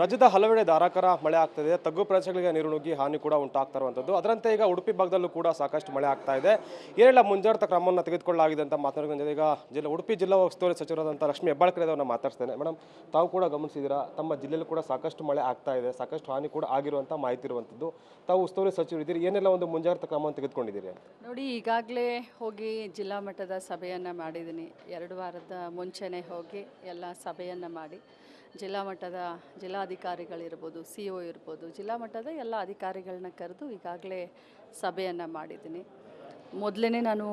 ರಾಜ್ಯದ ಹಲವೆಡೆ ಧಾರಾಕಾರ ಮಳೆ ಆಗ್ತಿದೆ. ತಗ್ಗು ಪ್ರದೇಶಗಳಿಗೆ ನೀರು ನುಗ್ಗಿ ಹಾನಿ ಕೂಡ ಉಂಟಾಗ್ತಾ ಇರುವಂಥದ್ದು. ಅದರಂತೆ ಈಗ ಉಡುಪಿ ಭಾಗದಲ್ಲೂ ಕೂಡ ಸಾಕಷ್ಟು ಮಳೆ ಆಗ್ತಾ ಇದೆ. ಏನೆಲ್ಲ ಮುಂಜಾಗ್ರತಾ ಕ್ರಮವನ್ನು ತೆಗೆದುಕೊಳ್ಳಲಾಗಿದೆ ಅಂತ ಮಾತನಾಡಿದ ಈಗ ಜಿಲ್ಲಾ, ಉಡುಪಿ ಜಿಲ್ಲಾ ಉಸ್ತುವಾರಿ ಸಚಿವರಾದಂಥ ಲಕ್ಷ್ಮಿ ಹೆಬ್ಬಾಳ್ಕರ್ ಅವರನ್ನು ಮಾತಾಡ್ತೇನೆ ಮೇಡಮ್ ತಾವು ಕೂಡ ಗಮನಿಸಿದ್ದೀರಾ? ತಮ್ಮ ಜಿಲ್ಲೆಯಲ್ಲೂ ಕೂಡ ಸಾಕಷ್ಟು ಮಳೆ ಆಗ್ತಾ ಇದೆ. ಸಾಕಷ್ಟು ಹಾನಿ ಕೂಡ ಆಗಿರುವಂಥ ಮಾಹಿತಿ ಇರುವಂಥದ್ದು. ತಾವು ಉಸ್ತುವಾರಿ ಸಚಿವರಿದ್ದೀರಿ ಏನೆಲ್ಲ ಒಂದು ಮುಂಜಾಗ್ರತಾ ಕ್ರಮವನ್ನು ತೆಗೆದುಕೊಂಡಿದ್ದೀರಿ ನೋಡಿ, ಈಗಾಗಲೇ ಹೋಗಿ ಜಿಲ್ಲಾ ಮಟ್ಟದ ಸಭೆಯನ್ನು ಮಾಡಿದ್ದೀನಿ. ಎರಡು ವಾರದ ಮುಂಚೆನೇ ಹೋಗಿ ಎಲ್ಲ ಸಭೆಯನ್ನು ಮಾಡಿ. ಜಿಲ್ಲಾ ಮಟ್ಟದ ಜಿಲ್ಲಾಧಿಕಾರಿಗಳಿರ್ಬೋದು, ಸಿ ಒ ಇರ್ಬೋದು, ಜಿಲ್ಲಾ ಮಟ್ಟದ ಎಲ್ಲ ಅಧಿಕಾರಿಗಳನ್ನ ಕರೆದು ಈಗಾಗಲೇ ಸಭೆಯನ್ನು ಮಾಡಿದ್ದೀನಿ. ಮೊದಲೇ ನಾನು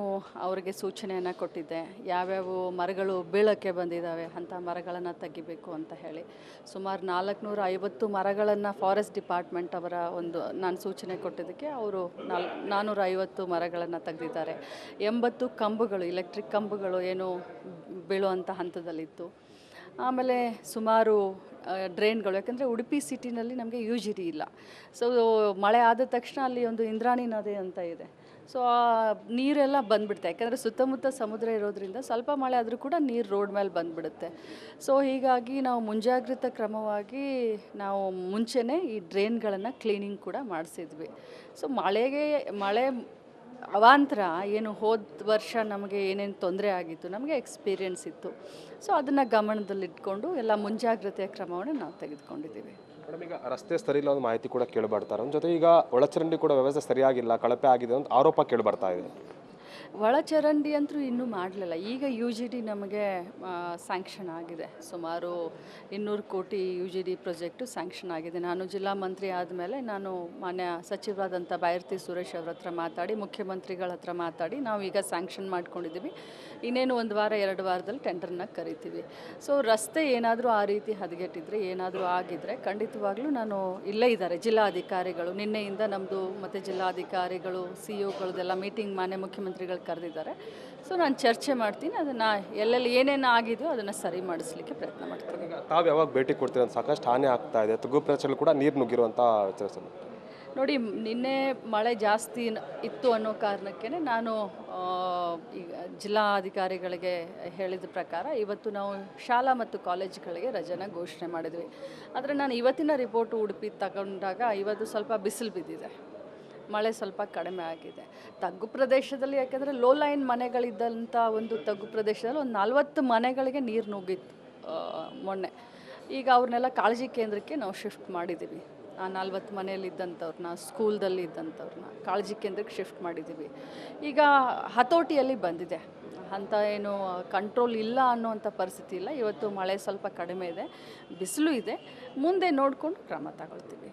ಅವರಿಗೆ ಸೂಚನೆಯನ್ನು ಕೊಟ್ಟಿದ್ದೆ, ಯಾವ್ಯಾವ ಮರಗಳು ಬೀಳಕ್ಕೆ ಬಂದಿದ್ದಾವೆ ಅಂಥ ಮರಗಳನ್ನು ತೆಗಿಬೇಕು ಅಂತ ಹೇಳಿ. ಸುಮಾರು ನಾಲ್ಕುನೂರ ಐವತ್ತು ಮರಗಳನ್ನು ಫಾರೆಸ್ಟ್ ಡಿಪಾರ್ಟ್ಮೆಂಟ್ ಅವರ ಒಂದು ನಾನು ಸೂಚನೆ ಕೊಟ್ಟಿದ್ದಕ್ಕೆ ಅವರು ನಾಲ್ ನಾನ್ನೂರ ಐವತ್ತು ಮರಗಳನ್ನು ತೆಗೆದಿದ್ದಾರೆ. ಎಂಬತ್ತು ಕಂಬಗಳು ಎಲೆಕ್ಟ್ರಿಕ್ ಕಂಬಗಳು ಏನು ಬೀಳುವಂಥ ಹಂತದಲ್ಲಿತ್ತು. ಆಮೇಲೆ ಸುಮಾರು ಡ್ರೈನ್ಗಳು ಯಾಕಂದರೆ ಉಡುಪಿ ಸಿಟಿನಲ್ಲಿ ನಮಗೆ ಯೂಜಿರಿ ಇಲ್ಲ. ಸೊ ಮಳೆ ಆದ ತಕ್ಷಣ ಅಲ್ಲಿ ಒಂದು ಇಂದ್ರಾಣಿ ನದಿ ಅಂತ ಇದೆ. ಸೊ ಆ ನೀರೆಲ್ಲ ಬಂದ್ಬಿಡುತ್ತೆ. ಯಾಕೆಂದರೆ ಸುತ್ತಮುತ್ತ ಸಮುದ್ರ ಇರೋದ್ರಿಂದ ಸ್ವಲ್ಪ ಮಳೆ ಆದರೂ ಕೂಡ ನೀರು ರೋಡ್ ಮೇಲೆ ಬಂದ್ಬಿಡುತ್ತೆ. ಸೊ ಹೀಗಾಗಿ ನಾವು ಮುಂಜಾಗ್ರತಾ ಕ್ರಮವಾಗಿ ನಾವು ಮುಂಚೆನೇ ಈ ಡ್ರೈನ್ಗಳನ್ನು ಕ್ಲೀನಿಂಗ್ ಕೂಡ ಮಾಡಿಸಿದ್ವಿ. ಸೊ ಮಳೆಗೆ, ಮಳೆ ಅವಾಂತರ ಏನು ಹೋದ ವರ್ಷ ನಮಗೆ ಏನೇನು ತೊಂದರೆ ಆಗಿತ್ತು, ನಮಗೆ ಎಕ್ಸ್ಪೀರಿಯನ್ಸ್ ಇತ್ತು. ಸೊ ಅದನ್ನು ಗಮನದಲ್ಲಿಟ್ಕೊಂಡು ಎಲ್ಲ ಮುಂಜಾಗ್ರತೆಯ ಕ್ರಮವನ್ನು ನಾವು ತೆಗೆದುಕೊಂಡಿದ್ದೀವಿ. ಮೇಡಮ್ ಈಗ ರಸ್ತೆ ಸರಿ ಇಲ್ಲ ಒಂದು ಮಾಹಿತಿ ಕೂಡ ಕೇಳಿಬರ್ತಾರೆ ಜೊತೆ ಈಗ ಒಳಚರಂಡಿ ಕೂಡ ವ್ಯವಸ್ಥೆ ಸರಿಯಾಗಿಲ್ಲ, ಕಳಪೆ ಆಗಿದೆ ಅಂತ ಆರೋಪ ಕೇಳಿಬರ್ತಾ ಇದೆ. ಒಳಚರಂಡಿ ಅಂತೂ ಇನ್ನೂ ಮಾಡಲಿಲ್ಲ. ಈಗ ಯು ಜಿ ಡಿ ನಮಗೆ ಸ್ಯಾಂಕ್ಷನ್ ಆಗಿದೆ. ಸುಮಾರು ಇನ್ನೂರು ಕೋಟಿ U G D project sanction ಆಗಿದೆ. ನಾನು ಜಿಲ್ಲಾ ಮಂತ್ರಿ ಆದಮೇಲೆ ನಾನು ಮಾನ್ಯ ಸಚಿವರಾದಂಥ ಬೈರತಿ ಸುರೇಶ್ ಅವ್ರ ಹತ್ರ ಮಾತಾಡಿ, ಮುಖ್ಯಮಂತ್ರಿಗಳ ಹತ್ರ ಮಾತಾಡಿ ನಾವು ಈಗ ಸ್ಯಾಂಕ್ಷನ್ ಮಾಡ್ಕೊಂಡಿದ್ದೀವಿ. ಇನ್ನೇನು ಒಂದು ವಾರ, ಎರಡು ವಾರದಲ್ಲಿ ಟೆಂಡರ್ನ ಕರಿತೀವಿ. ಸೊ ರಸ್ತೆ ಏನಾದರೂ ಆ ರೀತಿ ಹದಗೆಟ್ಟಿದ್ರೆ, ಏನಾದರೂ ಆಗಿದ್ರೆ ಖಂಡಿತವಾಗ್ಲೂ ನಾನು ಇಲ್ಲೇ ಇದ್ದಾರೆ. ಜಿಲ್ಲಾಧಿಕಾರಿಗಳು, ನಿನ್ನೆಯಿಂದ ನಮ್ಮದು ಮತ್ತು ಜಿಲ್ಲಾಧಿಕಾರಿಗಳು ಸಿ ಒಗಳದೆಲ್ಲ ಮೀಟಿಂಗ್ ಮಾನ್ಯ ಮುಖ್ಯಮಂತ್ರಿಗಳು ಕರೆದಿದ್ದಾರೆ. ಸೊ ನಾನು ಚರ್ಚೆ ಮಾಡ್ತೀನಿ. ಅದನ್ನು ಎಲ್ಲೆಲ್ಲಿ ಏನೇನು ಆಗಿದೆಯೋ ಅದನ್ನು ಸರಿ ಮಾಡಿಸ್ಲಿಕ್ಕೆ ಪ್ರಯತ್ನ ಮಾಡ್ತೀನಿ. ತಾವು ಯಾವಾಗ ಭೇಟಿ ಕೊಡ್ತೀರ ಅಂತ ಸಾಕಷ್ಟು ಹಾನಿ ಆಗ್ತಾ ಇದೆ. ತಗ್ಗು ಪ್ರದೇಶದಲ್ಲಿ ಕೂಡ ನೀರು ನುಗ್ಗಿರುವಂಥ ವ್ಯತ್ಯಾಸ ನೋಡಿ ನಿನ್ನೆ ಮಳೆ ಜಾಸ್ತಿ ಇತ್ತು ಅನ್ನೋ ಕಾರಣಕ್ಕೆ ನಾನು ಈಗ ಈಗ ಜಿಲ್ಲಾಧಿಕಾರಿಗಳಿಗೆ ಹೇಳಿದ ಪ್ರಕಾರ ಇವತ್ತು ನಾವು ಶಾಲಾ ಮತ್ತು ಕಾಲೇಜುಗಳಿಗೆ ರಜೆನ ಘೋಷಣೆ ಮಾಡಿದ್ವಿ. ಆದರೆ ನಾನು ಇವತ್ತಿನ ರಿಪೋರ್ಟ್ ಉಡುಪಿ ತಗೊಂಡಾಗ ಇವತ್ತು ಸ್ವಲ್ಪ ಬಿಸಿಲು ಬಿದ್ದಿದೆ. ಮಳೆ ಸ್ವಲ್ಪ ಕಡಿಮೆ ಆಗಿದೆ. ತಗ್ಗು ಪ್ರದೇಶದಲ್ಲಿ ಯಾಕೆಂದರೆ ಲೋ ಲೈನ್ ಮನೆಗಳಿದ್ದಂಥ ಒಂದು ತಗ್ಗು ಪ್ರದೇಶದಲ್ಲಿ ಒಂದು ನಲ್ವತ್ತು ಮನೆಗಳಿಗೆ ನೀರು ನುಗ್ಗಿತ್ತು ಮೊನ್ನೆ. ಈಗ ಅವ್ರನ್ನೆಲ್ಲ ಕಾಳಜಿ ಕೇಂದ್ರಕ್ಕೆ ನಾವು ಶಿಫ್ಟ್ ಮಾಡಿದ್ದೀವಿ ಆ ನಲ್ವತ್ತು ಮನೆಯಲ್ಲಿ ಇದ್ದಂಥವ್ರನ್ನ ಸ್ಕೂಲ್ದಲ್ಲಿ ಇದ್ದಂಥವ್ರನ್ನ ಕಾಳಜಿ ಕೇಂದ್ರಕ್ಕೆ ಶಿಫ್ಟ್ ಮಾಡಿದ್ದೀವಿ ಈಗ ಹತೋಟಿಯಲ್ಲಿ ಬಂದಿದೆ. ಅಂಥ ಏನು ಕಂಟ್ರೋಲ್ ಇಲ್ಲ ಅನ್ನೋವಂಥ ಪರಿಸ್ಥಿತಿ ಇಲ್ಲ. ಇವತ್ತು ಮಳೆ ಸ್ವಲ್ಪ ಕಡಿಮೆ ಇದೆ ಬಿಸಿಲು ಇದೆ. ಮುಂದೆ ನೋಡಿಕೊಂಡು ಕ್ರಮ ತಗೊಳ್ತೀವಿ.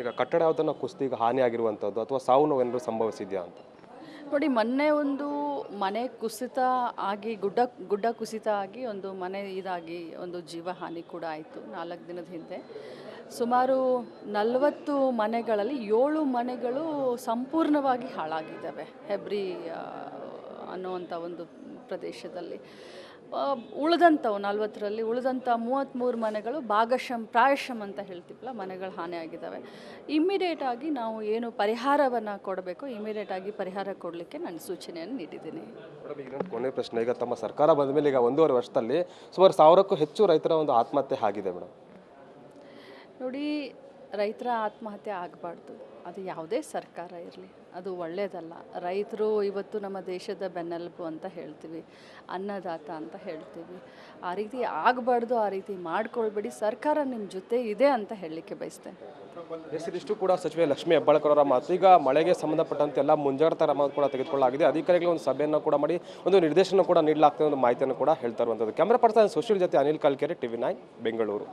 ಈಗ ಕಟ್ಟಡ ಯಾವುದನ್ನು ಕುಸ್ತಿಗೆ ಹಾನಿ ಆಗಿರುವಂಥದ್ದು ಅಥವಾ ಸಾವು ನೋವೇನಾದರೂ ಸಂಭವಿಸಿದೆಯಾ ಅಂತ? ನೋಡಿ ಮೊನ್ನೆ ಒಂದು ಮನೆ ಕುಸಿತ ಆಗಿ ಗುಡ್ಡ ಗುಡ್ಡ ಕುಸಿತ ಆಗಿ ಒಂದು ಮನೆ ಇದಾಗಿ ಒಂದು ಜೀವ ಹಾನಿ ಕೂಡ ಆಯಿತು ನಾಲ್ಕು ದಿನದ ಹಿಂದೆ. ಸುಮಾರು ನಲವತ್ತು ಮನೆಗಳಲ್ಲಿ ಏಳು ಮನೆಗಳು ಸಂಪೂರ್ಣವಾಗಿ ಹಾಳಾಗಿದ್ದಾವೆ. ಹೆಬ್ರಿ ಅನ್ನುವಂಥ ಒಂದು ಪ್ರದೇಶದಲ್ಲಿ. ಉಳಿದಂಥವು ನಲ್ವತ್ತರಲ್ಲಿ ಉಳಿದಂಥ ಮೂವತ್ತ್ಮೂರು ಮನೆಗಳು ಭಾಗಶಂ ಪ್ರಾಯಶಂ ಅಂತ ಹೇಳ್ತೀವಲ್ಲ ಮನೆಗಳು ಹಾನಿ ಆಗಿದ್ದಾವೆ. ಇಮ್ಮಿಡಿಯೇಟ್ ಆಗಿ ನಾವು ಏನು ಪರಿಹಾರವನ್ನು ಕೊಡಬೇಕು? ಇಮಿಡಿಯೇಟ್ ಆಗಿ ಪರಿಹಾರ ಕೊಡಲಿಕ್ಕೆ ನಾನು ಸೂಚನೆಯನ್ನು ನೀಡಿದ್ದೀನಿ. ಈಗ ಕೊನೆ ಪ್ರಶ್ನೆ ಈಗ ತಮ್ಮ ಸರ್ಕಾರ ಬಂದ ಮೇಲೆ ಈಗ ಒಂದೂವರೆ ವರ್ಷದಲ್ಲಿ ಸುಮಾರು ಸಾವಿರಕ್ಕೂ ಹೆಚ್ಚು ರೈತರ ಒಂದು ಆತ್ಮಹತ್ಯೆ ಆಗಿದೆ ಮೇಡಮ್ ನೋಡಿ ರೈತರ ಆತ್ಮಹತ್ಯೆ ಆಗಬಾರ್ದು. ಅದು ಯಾವುದೇ ಸರ್ಕಾರ ಇರಲಿ, ಅದು ಒಳ್ಳೆಯದಲ್ಲ ರೈತರು ಇವತ್ತು ನಮ್ಮ ದೇಶದ ಬೆನ್ನೆಲುಬು ಅಂತ ಹೇಳ್ತೀವಿ, ಅನ್ನದಾತ ಅಂತ ಹೇಳ್ತೀವಿ. ಆ ರೀತಿ ಆಗಬಾರ್ದು, ಆ ರೀತಿ ಮಾಡ್ಕೊಳ್ಬೇಡಿ. ಸರ್ಕಾರ ನಿಮ್ಮ ಜೊತೆ ಇದೆ ಅಂತ ಹೇಳಲಿಕ್ಕೆ ಬಯಸ್ತೇನೆ. ಹೆಸರಿಷ್ಟು ಕೂಡ ಸಚಿವೆ ಲಕ್ಷ್ಮೀ ಹೆಬ್ಬಾಳ್ಕರ್ ಅವರ ಮಾತು ಈಗ ಮಳೆಗೆ ಸಂಬಂಧಪಟ್ಟಂತೆ ಎಲ್ಲ ಮುಂಜಾಗ್ರತಾ ಕ್ರಮ ಕೂಡ ತೆಗೆದುಕೊಳ್ಳಲಾಗಿದೆ. ಅಧಿಕಾರಿಗಳು ಒಂದು ಸಭೆಯನ್ನು ಕೂಡ ಮಾಡಿ, ಒಂದು ನಿರ್ದೇಶನ ಕೂಡ ನೀಡಲಾಗ್ತದೆ ಒಂದು ಮಾಹಿತಿಯನ್ನು ಕೂಡ ಹೇಳ್ತಾ ಇರುವಂಥದ್ದು ಕ್ಯಾಮ್ರಾ ಪರ್ಸನ್ ಸುಶೀಲ್ ಜೊತೆ ಅನಿಲ್ ಕಲ್ಕೆರೆ, ಟಿವಿ ನೈನ್, ಬೆಂಗಳೂರು.